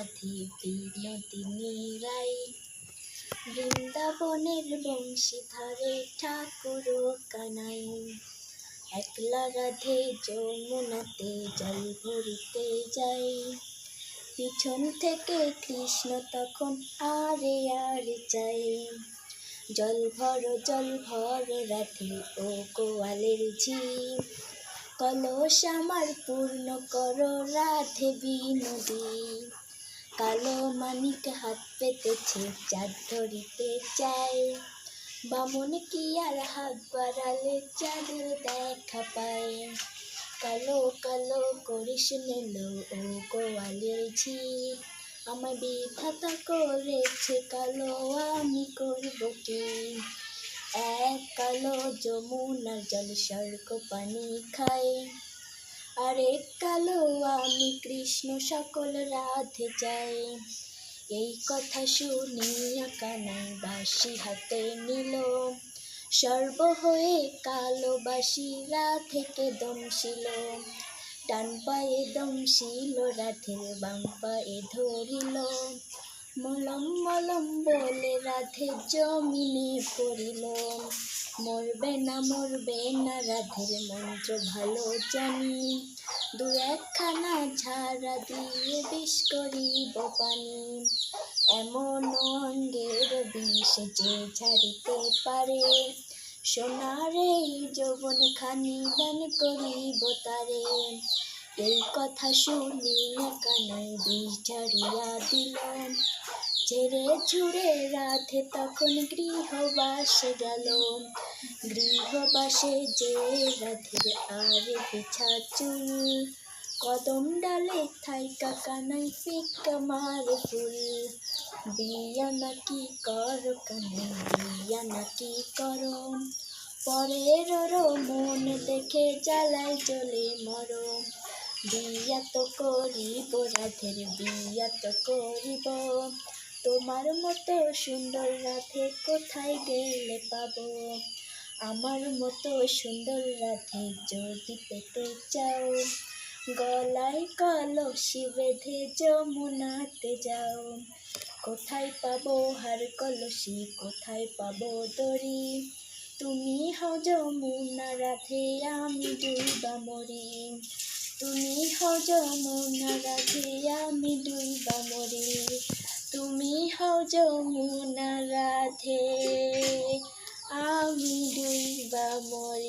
রাধে বিনোদিনী রাই বৃন্দাবনের বংশীধারে ঠাকুর কানাই। একলা রাধে যমুনাতে জল ভরিতে যাই। পিছন থেকে কৃষ্ণ তখন আরে আরে চাই। জল ভর জল ভর রাধে ও গোয়ালের ঝি কলস আমার পূর্ণ করো, রাধে বিনোদী। কালো মানিক হাত পেতেছে, চাঁদ ধরিতে চাই বামন কি আর হাত বাড়ালে চাঁদের দেখা পায়। কালো কালো করিস নিল, ও গোয়ালের ঝি আমার বিধাতা করেছে কালো, আমি করব কি? এক কালো যমুনার জল স্বর্গ পানি খাই আর কালো আমি কৃষ্ণ সকল রাধে যাই। এই কথা শুনিয়া কানাই বাসি হাতে নিল। সর্ব হয়ে কালো বাসি রাধেকে দমশিল ডান পায়ে দমশিল রাধের বাম পায়ে ধরিল। মলম মলম বলে রাধে জমিনে পড়িল মরবে না মরবে না রাধের মন্ত্র ভালো জানি। দু একখানা ঝাড়া দিয়ে বিষ করিব পানি। এমন অঙ্গের বিষ যে ছাড়িতে পারে। সোনারে যৌবন খানি দান করিব তারে। এই কথা শুনিয়া কানাই বিষ ঝাড়িয়া দিল ছেড়ে ছুড়ে রাধে তখন গৃহবাসে গেল গৃহবাসে যে রাধে আর পিছা চুল কদম ডালে থাইকা কানাই ফিক্কা মারে ফুল। বিয়া নাকি কর কানাই, বিয়া নাকি করো পরের মন দেখে জ্বালাই চলে মরো বিয়া তো করিব, রাধের বিয়া তো করিব। তোমার মতো সুন্দর রাধে কোথায় গেলে পাব? আমার মতো সুন্দর রাধে যদি পেতে চাও, গলায় কলসি বেঁধে যমুনাতে যাও। কোথায় পাবো হার কলসি, কোথায় পাবো দড়ি? তুমি হও যমুনা, রাধে, আমি ডুইবা মরি। তুমি হও যমুনা আমি দুই মরি। তুমি হও যমুনা রাধে আমি দুই মরি।